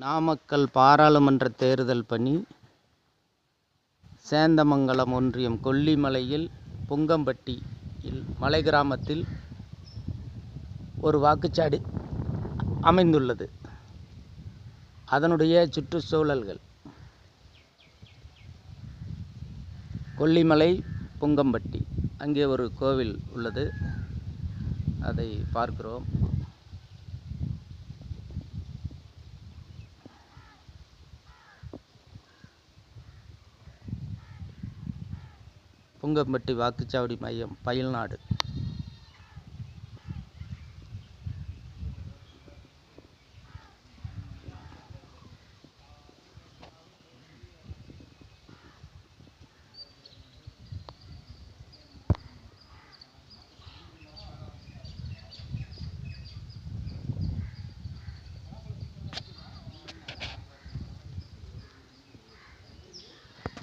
நாமக்கல் பாராளுமன்ற தேர்தல் பணி சேந்தமங்கலம் ஒன்றியம் கொல்லிமலையில் புங்கம்பட்டியில் மலை கிராமத்தில் ஒரு வாக்குச்சாடி அமைந்துள்ளது. அதனுடைய சுற்றுச்சூழல்கள். கொல்லிமலை புங்கம்பட்டி அங்கே ஒரு கோவில் உள்ளது. அதை பார்க்கிறோம். புங்கம்பட்டி வாக்குச்சாவடி மையம் பயில்நாடு.